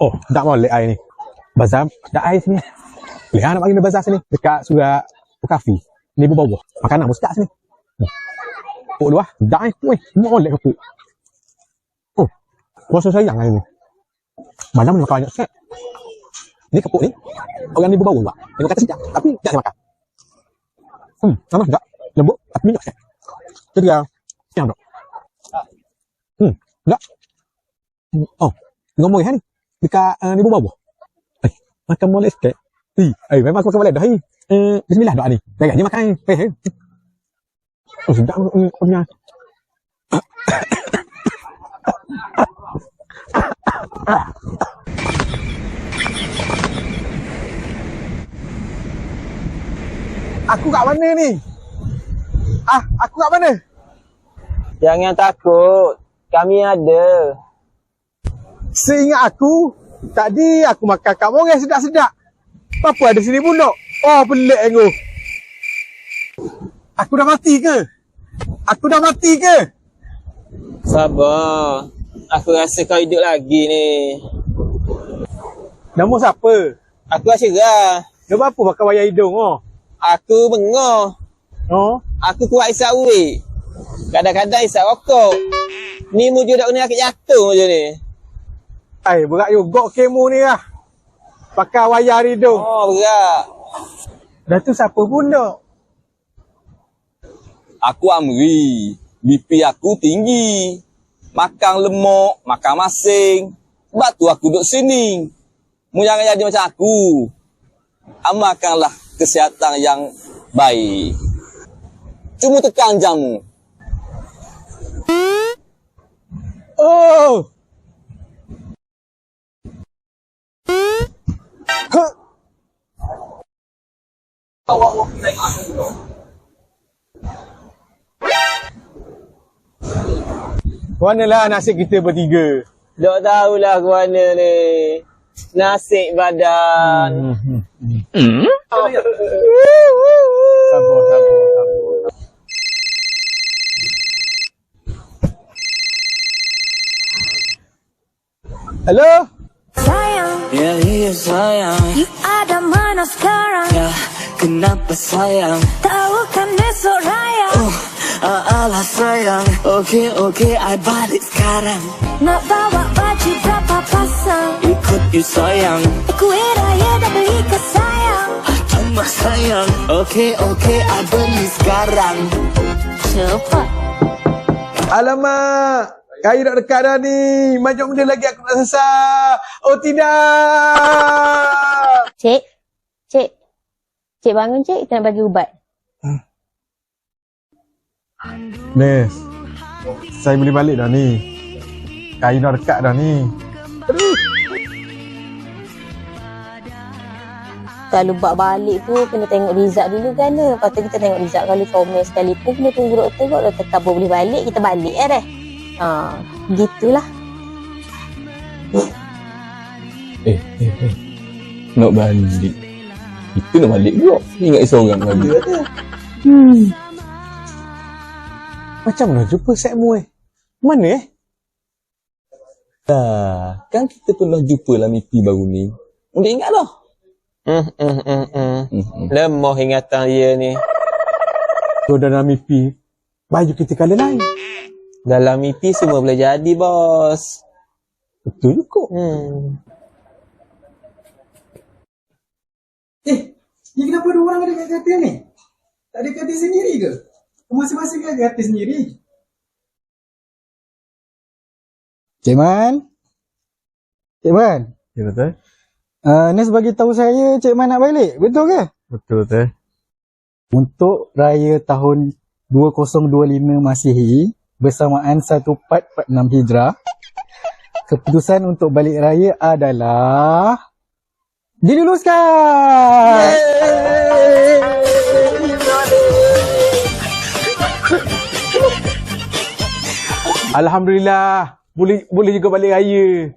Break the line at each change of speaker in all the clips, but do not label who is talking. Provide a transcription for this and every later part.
Oh, tak mau lek air ni. Bazar, dah air sini. Lihat nak bagi ni bazar sini. Dekat surah kafe. Ni pun bawah. Makanan pun sedap sini. Dua. Dah air kuih. Mau lek kepuk. Oh, rasa sayang air ni. Mana mana makan banyak sikit. Ni kepuk ni. Orang ni berbau juga. Tengok kata sedap. Tapi tak saya makan. Hmm, sama sedap. Lembut. Tapi minyak sikit. Jadi ya. Siang dok. Hmm. Hmm, Oh, ngomong ni. Dekat uh, ni bawah. Eh, makan boleh sikit. Eh, eh memang aku makan boleh dah ni. Eh, bismillah doa ni. Jangan ni makan. Eh, eh. Oh, sedap ni punya. Aku kat mana ni? Ah, aku kat mana?
Jangan takut. Kami ada.
Seingat aku, tadi aku makan kat Morang sedap-sedap. Apa ada sini pula? Oh, pelik aku. Aku dah mati ke? Aku dah mati ke?
Sabar. Aku rasa kau hidup lagi ni.
Nama siapa?
Aku rasa gerah.
Nama apa pakai wayar hidung oh?
Aku bengah.
Oh,
Aku kuat isap uik. Kadang-kadang isap rokok. Ni mujur dak kena sakit jatuh je ni.
Ai berat juga kemo ni lah. Pakai wayar hidung.
Oh, berat.
Dah tu siapa pun?
Aku Amri. BP aku tinggi. Makan lemak, makan masing. Sebab tu aku duduk sini. Mu jangan jadi macam aku. Amalkanlah kesihatan yang baik. Cuma tekan jamu.
Oh! Huh. Manalah nasib kita bertiga.
Dok tahulah ke mana ni. Nasib badan.
Sabar, sabar, sabar. Hello?
Sayang,
Ya iya sayang.
You ada mana sekarang?
Ya kenapa sayang?
Tahu kan esok raya?
Oh ah, alah sayang. Oke oke I balik sekarang.
Nak bawa baju berapa pasang?
Ikut you sayang.
Kue raya dah beli ke sayang.
Cuma sayang. Oke oke I beli sekarang.
Cepat.
Alamak! Kaya dah dekat dah ni. Maju benda lagi aku nak sesat. Oh tidak!
Cik, cik, cik bangun cik, kita nak bagi ubat.
Nes, saya boleh balik dah ni. Kaya dah dekat dah ni.
Kalau buat balik tu, kena tengok result dulu kan. Lepas tu kita tengok result. Kalau komen sekalipun, kena tunggu doktor kot. Doktor kata boleh balik, kita balik eh deh. Ha, gitulah.
Eh, eh, eh. Nak balik. Kita nak balik juga. Ingat seorang lagi.
Hmm. Macam mana jumpa set mu eh? Mana eh?
Dah, kan kita pernah jumpa lah mimpi baru ni. Unda ingat dah.
Hmm, hmm, hmm, hmm.
Hmm, hmm.
Lemah ingatan dia ni.
Kau dalam mimpi. Baju kita kala lain.
Dalam mimpi semua boleh jadi, bos.
Betul juga.
Hmm.
Eh, ni kenapa dua orang ada kat katil ni? Tak ada katil sendiri ke? Masing-masing ada katil sendiri.
Cik Man? Cik Man?
Ya betul.
Uh, Nes bagi tahu saya Cik Man nak balik. Betul ke?
Betul betul.
Untuk raya tahun 2025 Masihi bersamaan 1446 Hijrah, keputusan untuk balik raya adalah diluluskan.
Alhamdulillah. Boleh boleh juga balik raya.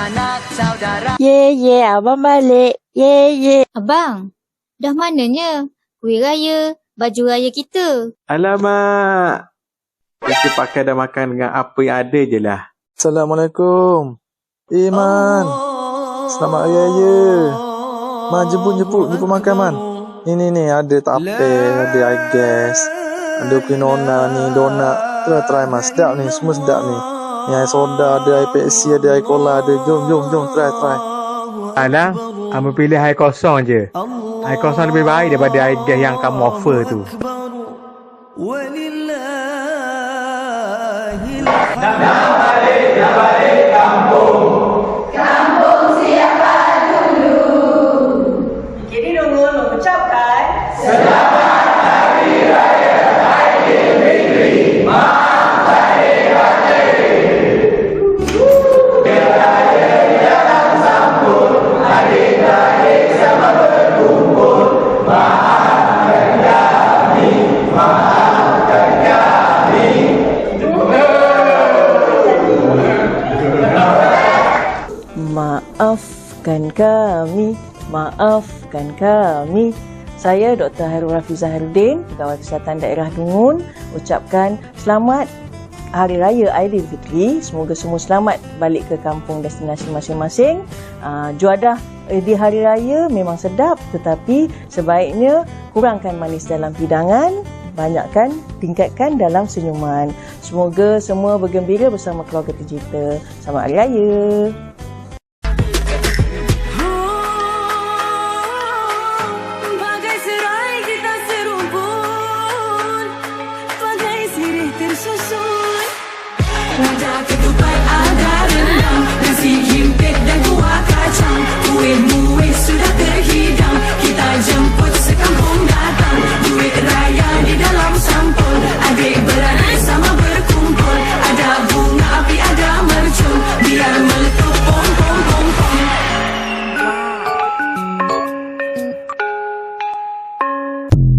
Sanak saudara
Ye, ye, abang balik. Ye, ye.
Abang, dah mananya kuih raya, baju raya kita?
Alamak. Kita pakai dah makan dengan apa yang ada je lah. Assalamualaikum. Eh, Man. Selamat Raya. Man, jemput, jemput. Jemput makan, Man. Ini ni, ada tape, ada I guess. Ada kuih nona ni, donat. Try, try, Man. Sedap ni, semua sedap ni. Ni air soda, ada air Pepsi, ada air cola, ada. Jom, jom, jom. Try, try.
Alang, kamu pilih air kosong je. Air kosong lebih baik daripada air gas yang kamu offer tu.
Jadi
Maafkan kami, maafkan kami. Saya Dr. Hairul Rafiza Hairudin, Pegawai Kesihatan Daerah Dungun, ucapkan selamat Hari Raya Aidilfitri. Semoga semua selamat balik ke kampung destinasi masing-masing. Uh, juadah eh, di Hari Raya memang sedap tetapi sebaiknya kurangkan manis dalam hidangan, banyakkan, tingkatkan dalam senyuman. Semoga semua bergembira bersama keluarga tercinta. Selamat Hari Raya.
i to Dubai, agad na Nasihim, dan kuah kacang. Tuwid